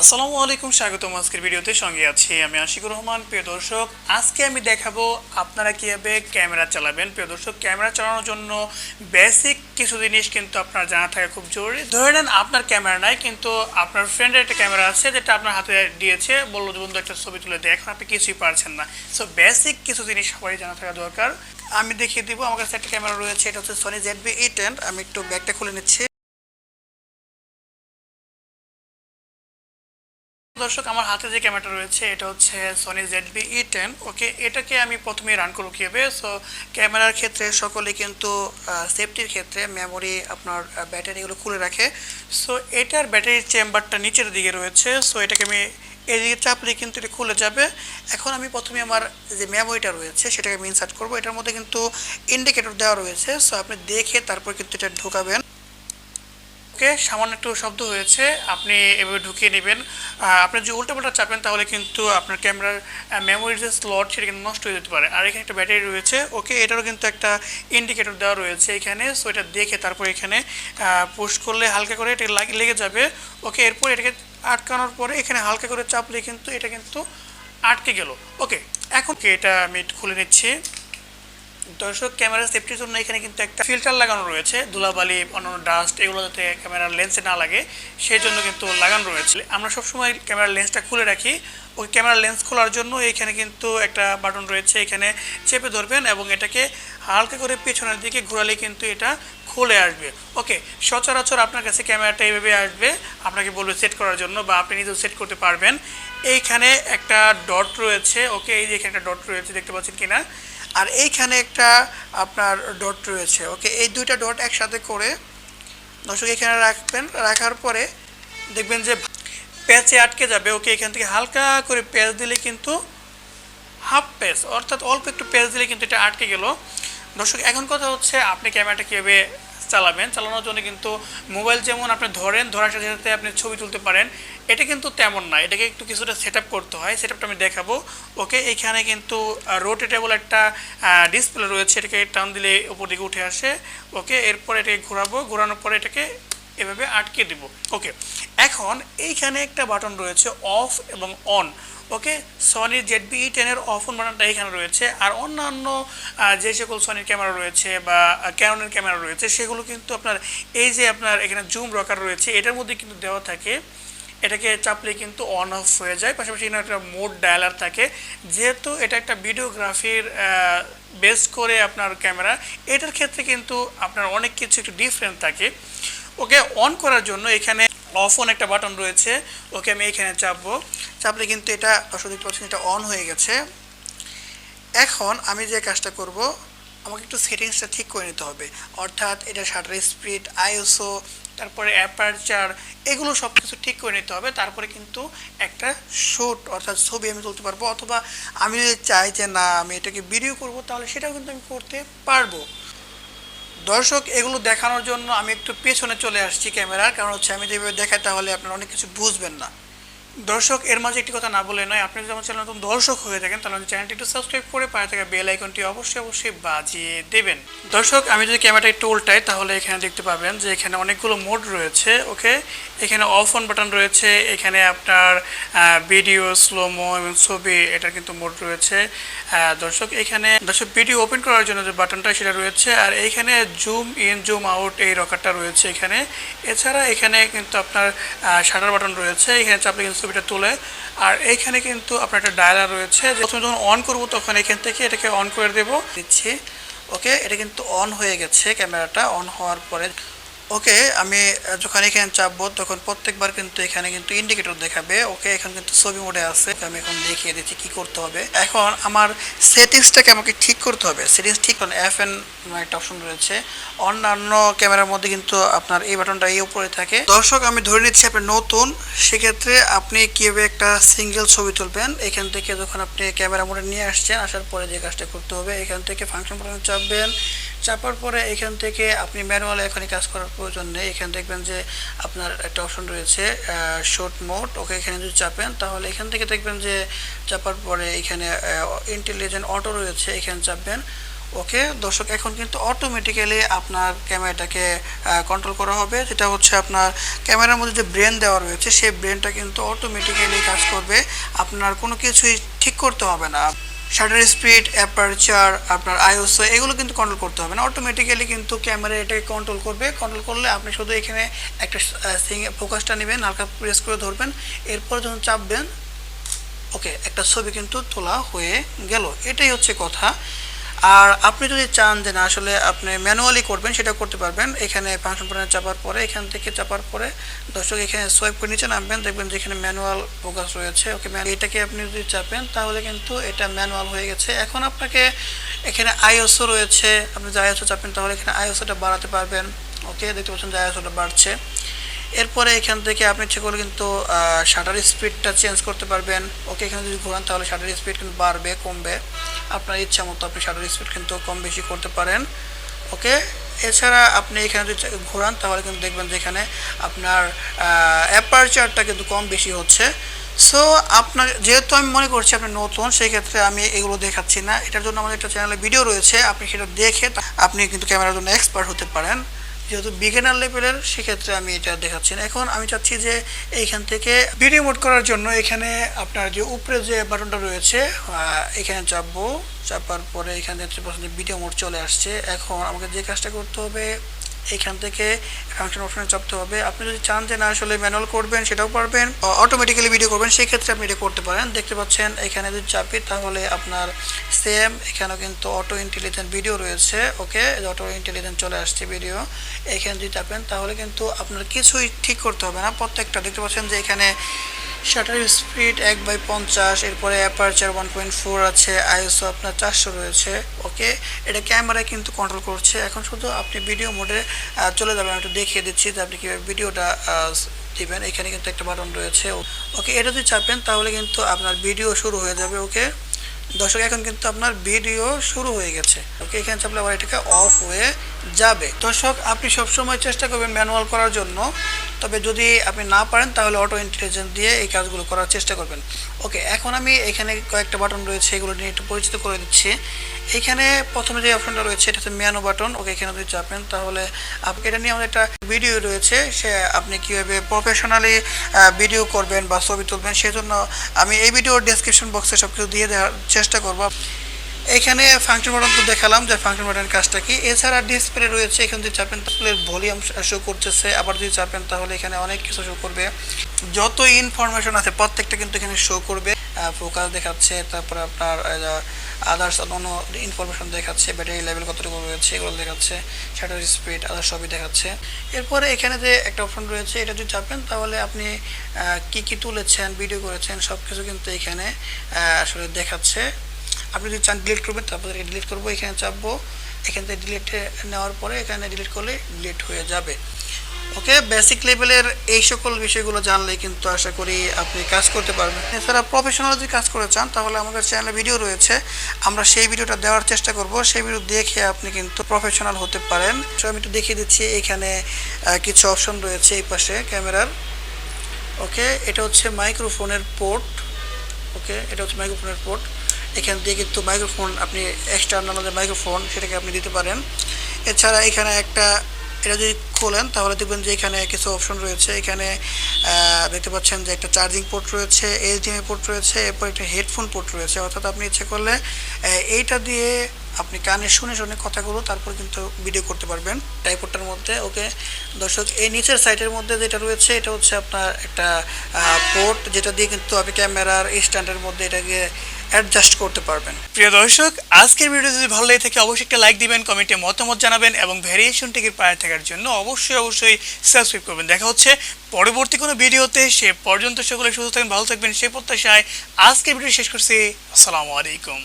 আসসালামু আলাইকুম, স্বাগতম আজকের ভিডিওতে। সঙ্গে আছি আমি আশিকুর রহমান, প্রিয় দর্শক। আজকে আমি দেখাবো আপনারা কীভাবে ক্যামেরা চালাবেন। প্রিয় দর্শক, ক্যামেরা চালানোর জন্য বেসিক কিছু জিনিস কিন্তু আপনার জানা থাকা খুব জরুরি। ধরে নেন আপনার ক্যামেরা নাই, কিন্তু আপনার ফ্রেন্ডের একটা ক্যামেরা আছে, যেটা আপনার হাতে দিয়েছে। বলল, বন্ধু, একটা ছবি তুলে দেয় আপনি কিছুই পারছেন না। সো বেসিক কিছু জিনিস সবাই জানা থাকা দরকার। আমি দেখিয়ে দিব, আমার কাছে একটা ক্যামেরা রয়েছে, এটা হচ্ছে সনি জেড বি আমি একটু ব্যাগটা খুলে নিচ্ছি। দর্শক, আমার হাতে যে ক্যামেরাটা রয়েছে, এটা হচ্ছে Sony Z V E ten okay, এটাকে আমি প্রথমে রান করব কীভাবে? সো ক্যামেরার ক্ষেত্রে সকলে কিন্তু সেফটির ক্ষেত্রে মেমোরি আপনার ব্যাটারিগুলো খুলে রাখে। সো এটার ব্যাটারির চেম্বারটা নিচের দিকে রয়েছে। সো এটাকে আমি এদিকে চাপলে কিন্তু এটা খুলে যাবে। এখন আমি প্রথমে আমার যে মেমোরিটা রয়েছে, সেটাকে আমি ইনসার্ট করব। এটার মধ্যে কিন্তু ইন্ডিকেটর দেওয়া রয়েছে। সো আপনি দেখে তারপর কিন্তু এটা ঢোকাবেন। ওকে সামান্য একটু শব্দ হয়েছে। আপনি এভাবে ঢুকিয়ে নেবেন। আপনি যদি উল্টোপাল্টা চাপেন, তাহলে কিন্তু আপনার ক্যামেরার মেমোরির যে স্লট সেটা কিন্তু নষ্ট হয়ে যেতে পারে। আর এখানে একটা ব্যাটারি রয়েছে। ওকে, এটারও কিন্তু একটা ইন্ডিকেটর দেওয়া রয়েছে এখানে। সো এটা দেখে তারপর এখানে পুশ করলে হালকা করে এটা লাগি- লেগে যাবে। ওকে, এরপর এটাকে আটকানোর পরে এখানে হালকা করে চাপলে কিন্তু এটা কিন্তু আটকে গেল। ওকে, এখন এটা আমি খুলে নিচ্ছি। দর্শক, ক্যামেরা সেফটির জন্য এখানে কিন্তু একটা ফিল্টার লাগানো রয়েছে। ধুলাবালি, অন্যান্য ডাস্ট এগুলো যাতে ক্যামেরার লেন্সে না লাগে, সেই জন্য কিন্তু লাগানো রয়েছে। আমরা সবসময় ক্যামেরার লেন্সটা খুলে রাখি। ওই ক্যামেরার লেন্স খোলার জন্য এখানে কিন্তু একটা বাটন রয়েছে, এখানে চেপে ধরবেন এবং এটাকে হালকা করে পেছনের দিকে ঘোরালে কিন্তু এটা খুলে আসবে। ওকে সচরাচর আপনার কাছে ক্যামেরাটা এইভাবে আসবে, আপনাকে বলবে সেট করার জন্য বা আপনি নিজেও সেট করতে পারবেন। এইখানে একটা ডট রয়েছে। ওকে এই যে এখানে একটা ডট রয়েছে, দেখতে পাচ্ছেন কিনা? আর এইখানে একটা আপনার ডট রয়েছে। ওকে এই দুইটা ডট একসাথে করে দর্শক এখানে রাখবেন। রাখার পরে দেখবেন যে প্যাচে আটকে যাবে। ওকে এখান থেকে হালকা করে প্যাচ দিলে কিন্তু হাফ প্যাচ অর্থাৎ অল্প একটু প্যাচ দিলে কিন্তু এটা আটকে গেল। দর্শক, এখন কথা হচ্ছে আপনি ক্যামেরাটা কীভাবে চালাবেন, চালানোর জন্য কিন্তু মোবাইল যেমন আপনি ধরেন, ধরার সাথে সাথে আপনি ছবি তুলতে পারেন, এটা কিন্তু তেমন না। এটাকে একটু কিছুটা সেট করতে হয় সেট আমি দেখাবো। ওকে, এখানে কিন্তু রোটেটেবল একটা ডিসপ্লে রয়েছে, এটাকে টান দিলে উপর দিকে উঠে আসে। ওকে, এরপর এটাকে ঘোরাবো, ঘোরানোর পরে এটাকে এভাবে আটকে দিব। ওকে, এখন এইখানে একটা বাটন রয়েছে অফ এবং অন ওকে সনির জেড বি টেনের অফ অন বাটনটা এখানে রয়েছে। আর অন্যান্য যে সকল সনির ক্যামেরা রয়েছে বা ক্যাননের ক্যামেরা রয়েছে, সেগুলো কিন্তু আপনার, এই যে আপনার এখানে জুম রকার রয়েছে, এটার মধ্যে কিন্তু দেওয়া থাকে। এটাকে চাপলে কিন্তু অন অফ হয়ে যায়। পাশাপাশি এখানে একটা মোড ডায়ালার থাকে। যেহেতু এটা একটা ভিডিওগ্রাফির বেস করে আপনার ক্যামেরা এটার ক্ষেত্রে কিন্তু আপনার অনেক কিছু একটু ডিফারেন্ট থাকে। ওকে অন করার জন্য এখানে অফ অন একটা বাটন রয়েছে, ওকে আমি এখানে চাপবো। চাপলে কিন্তু এটা, দর্শক পাচ্ছেন, এটা অন হয়ে গেছে। এখন আমি যে কাজটা করব, আমাকে একটু সেটিংসটা ঠিক করে নিতে হবে। অর্থাৎ এটা শাটার স্পিড আইএসও তারপরে অ্যাপারচার, এগুলো সব কিছু ঠিক করে নিতে হবে। তারপরে কিন্তু একটা শ্যুট অর্থাৎ ছবি আমি তুলতে পারব, অথবা আমি যদি চাই যে না, আমি এটাকে ভিডিও করব, তাহলে সেটাও কিন্তু আমি করতে পারব। দর্শক, এগুলো দেখানোর জন্য আমি একটু পেছনে চলে আসছি ক্যামেরার, কারণ হচ্ছে আমি যেভাবে দেখাই তাহলে আপনারা অনেক কিছু বুঝবেন না। দর্শক, এর মাঝে একটি কথা না বলে নয়, আপনি যদি আমার চ্যানেল নতুন দর্শক হয়ে থাকেন, তাহলে চ্যানেলটি একটু সাবস্ক্রাইব করে পাশে থাকা বেল আইকনটি অবশ্যই অবশ্যই বাজিয়ে দেবেন। দর্শক, আমি যদি ক্যামেরাটা একটু উল্টাই, তাহলে এখানে দেখতে পাবেন যে এখানে অনেকগুলো মোড রয়েছে, ওকে? এখানে অফ অন বাটন রয়েছে, এখানে আপনার ভিডিও স্লোমো এবং ছবি, এটার কিন্তু মোড রয়েছে। দর্শক, এখানে, দর্শক ভিডিও ওপেন করার জন্য যে বাটনটা সেটা রয়েছে, আর এইখানে জুম ইন জুম আউট এই রকারটা রয়েছে এখানে। এছাড়া এখানে কিন্তু আপনার শাটার বাটন রয়েছে, এখানে চাপলে ছবিটা তোলে। আর এইখানে কিন্তু আপনার একটা ডায়ালার রয়েছে প্রথমে যখন অন করব তখন এখান থেকে এটাকে অন করে দেবো। দিচ্ছি। ওকে, এটা কিন্তু অন হয়ে গেছে ক্যামেরাটা। অন হওয়ার পরে ওকে, আমি যখন এখানে চাপবো, তখন প্রত্যেকবার কিন্তু এখানে কিন্তু ইন্ডিকেটর দেখাবে। ওকে, এখন কিন্তু ছবি মোডে আছে। আমি এখন দেখিয়ে দিচ্ছি কি করতে হবে। এখন আমার সেটিংসটাকে আমাকে ঠিক করতে হবে। সেটিংস ঠিক করলে এফ এন একটা অপশন রয়েছে। অন্যান্য ক্যামেরার মধ্যে কিন্তু আপনার এই বাটনটা এই উপরে থাকে। দর্শক, আমি ধরে নিচ্ছি আপনি নতুন। সেক্ষেত্রে আপনি কীভাবে একটা সিঙ্গেল ছবি তুলবেন? এখান থেকে যখন আপনি ক্যামেরা মোডে নিয়ে আসছেন, আসার পরে যে কাজটা করতে হবে, এখান থেকে ফাংশন বাটনে চাপবেন। চাপার পরে এখান থেকে আপনি ম্যানুয়ালি এখানে কাজ করার প্রয়োজন নেই। এখানে দেখবেন যে আপনার একটা অপশন রয়েছে শর্ট মোড ওকে এখানে যদি চাপেন, তাহলে এখান থেকে দেখবেন যে চাপার পরে এখানে ইন্টেলিজেন্ট অটো রয়েছে, এখানে চাপবেন। ওকে, দর্শক, এখন কিন্তু অটোমেটিক্যালি আপনার ক্যামেরাটাকে কন্ট্রোল করা হবে। যেটা হচ্ছে আপনার ক্যামেরার মধ্যে যে ব্রেন দেওয়া রয়েছে, সেই ব্রেনটা কিন্তু অটোমেটিক্যালি কাজ করবে। আপনার কোনো কিছুই ঠিক করতে হবে না। শাটার স্পিড অ্যাপারচার আপনার আইওসো এগুলো কিন্তু কন্ট্রোল করতে হবে না। অটোমেটিক্যালি কিন্তু ক্যামেরা এটাকে কন্ট্রোল করবে। কন্ট্রোল করলে আপনি শুধু এখানে একটা সিং ফোকাসটা নেবেন, হালকা প্রেস করে ধরবেন। এরপর যখন চাপবেন ওকে একটা ছবি কিন্তু তোলা হয়ে গেল। এটাই হচ্ছে কথা। আর আপনি যদি চান যে না, আসলে আপনি ম্যানুয়ালি করবেন, সেটা করতে পারবেন। এখানে ফাংশন বাটনে চাপার পরে, এখান থেকে চাপার পরে, দর্শক এখানে সোয়াইপ করে নিচে নামবেন। দেখবেন যে এখানে ম্যানুয়াল ফোকাস রয়েছে। ওকে এটাকে আপনি যদি চাপেন, তাহলে কিন্তু এটা ম্যানুয়াল হয়ে গেছে। এখন আপনাকে এখানে আইওসও রয়েছে। আপনি যে আইওসও চাপেন, তাহলে এখানে আইওসোটা বাড়াতে পারবেন। ওকে দেখতে পাচ্ছেন যে আইওসোটা বাড়ছে। এরপরে এখান থেকে আপনি ইচ্ছে করলে কিন্তু শাটার স্পিডটা চেঞ্জ করতে পারবেন। ওকে এখানে যদি ঘোরান, তাহলে শাটার স্পিড কিন্তু বাড়বে, কমবে। আপনার ইচ্ছা মতো আপনি শাটার স্পিড কিন্তু কম বেশি করতে পারেন ওকে এছাড়া আপনি এখানে যদি ঘোরান, তাহলে কিন্তু দেখবেন যে এখানে আপনার অ্যাপারচারটা কিন্তু কম বেশি হচ্ছে। সো আপনার, যেহেতু আমি মনে করছি আপনি নতুন, সেই ক্ষেত্রে আমি এগুলো দেখাচ্ছি না। এটার জন্য আমাদের একটা চ্যানেলে ভিডিও রয়েছে, আপনি সেটা দেখে আপনি কিন্তু ক্যামেরার জন্য এক্সপার্ট হতে পারেন। যেহেতু বিগিনার লেভেলের সেক্ষেত্রে আমি এটা দেখাচ্ছি না। এখন আমি চাচ্ছি যে এইখান থেকে ভিডিও মোড করার জন্য এখানে আপনার যে উপরে যে বাটনটা রয়েছে এখানে চাপবো। চাপার পরে এখানে ভিডিও মোড চলে আসছে। এখন আমাকে যে কাজটা করতে হবে এখান থেকে ফাংশন অপশনে চাপতে হবে। আপনি যদি চান যে না আসলে ম্যানুয়াল করবেন, সেটাও পারবেন অটোমেটিক্যালি ভিডিও করবেন সেই ক্ষেত্রে আপনি এটা করতে পারেন। দেখতে পাচ্ছেন, এখানে যদি চাপি, তাহলে আপনার সেম এখানেও কিন্তু অটো ইন্টেলিজেন্ট ভিডিও রয়েছে। ওকে অটো ইন্টেলিজেন্ট চলে আসছে ভিডিও এখানে যদি চাপেন, তাহলে কিন্তু আপনার কিছুই ঠিক করতে হবে না। প্রত্যেকটা, দেখতে পাচ্ছেন যে এখানে শাটার স্পিড এক বাই পঞ্চাশ, এরপরে অ্যাপারচার ওয়ান পয়েন্ট ফোর আছে আইএসও আপনার চারশো রয়েছে ওকে এটা ক্যামেরায় কিন্তু কন্ট্রোল করছে। এখন শুধু আপনি ভিডিও মোডে চলে যাবেন একটু দেখিয়ে দিচ্ছি, যে আপনি কীভাবে ভিডিওটা দিবেন। এখানে কিন্তু একটা বাটন রয়েছে ওকে এটা যদি চাপেন, তাহলে কিন্তু আপনার ভিডিও শুরু হয়ে যাবে ওকে দর্শক, এখন কিন্তু আপনার ভিডিও শুরু হয়ে গেছে ওকে এখানে চাপলে আবার এটাকে অফ হয়ে যাবে। দর্শক, আপনি সবসময় চেষ্টা করবেন ম্যানুয়াল করার জন্য। তবে যদি আপনি না পারেন, তাহলে অটো ইন্টেলিজেন্স দিয়ে এই কাজগুলো করার চেষ্টা করবেন। ওকে, এখন আমি এখানে কয়েকটা বাটন রয়েছে, এগুলো নিয়ে একটু পরিচিত করে দিচ্ছি। এখানে প্রথমে যে অপশনটা রয়েছে, এটা হচ্ছে ম্যানো বাটন ওকে, এখানে যদি চাপেন, তাহলে আপনি এটা নিয়ে আমাদের একটা ভিডিও রয়েছে, সে আপনি কীভাবে প্রফেশনালি ভিডিও করবেন বা ছবি তুলবেন, সেজন্য আমি এই ভিডিওর ডেসক্রিপশন বক্সে সব কিছু দিয়ে দেওয়ার চেষ্টা করব। এখানে ফাংশন বাটন তো দেখালাম, যে ফাংশন বাটনের কাজটা কি? এছাড়া ডিসপ্লে রয়েছে, এখানে যদি চাপেন তাহলে ভলিউম শো করতেছে, আবার যদি চাপেন তাহলে এখানে অনেক কিছু শো করবে। যত ইনফরমেশন আছে, প্রত্যেকটা কিন্তু এখানে শো করবে। ফোকাস দেখাচ্ছে, তারপরে আপনার আদার্স অন্য ইনফরমেশন দেখাচ্ছে ব্যাটারি লেভেল কতটুকু রয়েছে, এগুলো দেখাচ্ছে শাটার স্পিড আদার সবই দেখাচ্ছে। এরপরে এখানে যে একটা অপশন রয়েছে, এটা যদি চাপেন তাহলে আপনি কি কি তুলেছেন ভিডিও করেছেন সব কিছু কিন্তু এখানে আসলে দেখাচ্ছে। আপনি যদি চান ডিলিট করবেন তারপরে ডিলিট করব এখানে চাপবো। এখান থেকে ডিলিট নেওয়ার পরে এখানে ডিলিট করলে ডিলিট হয়ে যাবে। ওকে বেসিক লেভেলের এই সকল বিষয়গুলো জানলে কিন্তু আশা করি আপনি কাজ করতে পারবেন। এছাড়া প্রফেশনাল যদি কাজ করে চান তাহলে আমাদের চ্যানেলে ভিডিও রয়েছে। আমরা সেই ভিডিওটা দেওয়ার চেষ্টা করব। সেই ভিডিও দেখে আপনি কিন্তু প্রফেশনাল হতে পারেন। So, আমি একটু দেখিয়ে দিচ্ছি এখানে কিছু অপশন রয়েছে এই পাশে ক্যামেরার। ওকে এটা হচ্ছে মাইক্রোফোনের পোর্ট ওকে এটা হচ্ছে মাইক্রোফোনের পোর্ট এখান দিয়ে কিন্তু মাইক্রোফোন আপনি এক্সটার্নাল মাইক্রোফোন সেটাকে আপনি দিতে পারেন। এছাড়া এখানে একটা, এটা যদি খোলেন, তাহলে দেখবেন যে এখানে কিছু অপশন রয়েছে। এখানে দেখতে পাচ্ছেন যে একটা চার্জিং পোর্ট রয়েছে এইচডিএমআই পোর্ট রয়েছে, এরপর একটা হেডফোন পোর্ট রয়েছে। অর্থাৎ আপনি ইচ্ছে করলে এইটা দিয়ে আপনি কানে শুনে শুনে কথাগুলো তারপর কিন্তু ভিডিও করতে পারবেন। টাইপোর্টটার মধ্যে ওকে দর্শক, এই নিচের সাইটের মধ্যে যেটা রয়েছে, এটা হচ্ছে আপনার একটা পোর্ট যেটা দিয়ে কিন্তু আপনি ক্যামেরার স্ট্যান্ডের মধ্যে এটাকে অ্যাডজাস্ট করতে পারবেন। প্রিয় দর্শক, আজকের ভিডিও যদি ভালো লেগে থাকে, অবশ্যই একটা লাইক দিবেন কমেন্টে মতামত জানাবেন এবং ভ্যারিয়েশন টিকিট পায়ে থাকার জন্য অবশ্যই অবশ্যই অবশ্যই সাবস্ক্রাইব করবেন। দেখা হচ্ছে পরবর্তী কোনো ভিডিওতে। সে পর্যন্ত সকলে সুস্থ থাকবেন ভালো থাকবেন। সে প্রত্যাশায় আজকে ভিডিও শেষ করছি। আসসালামু আলাইকুম।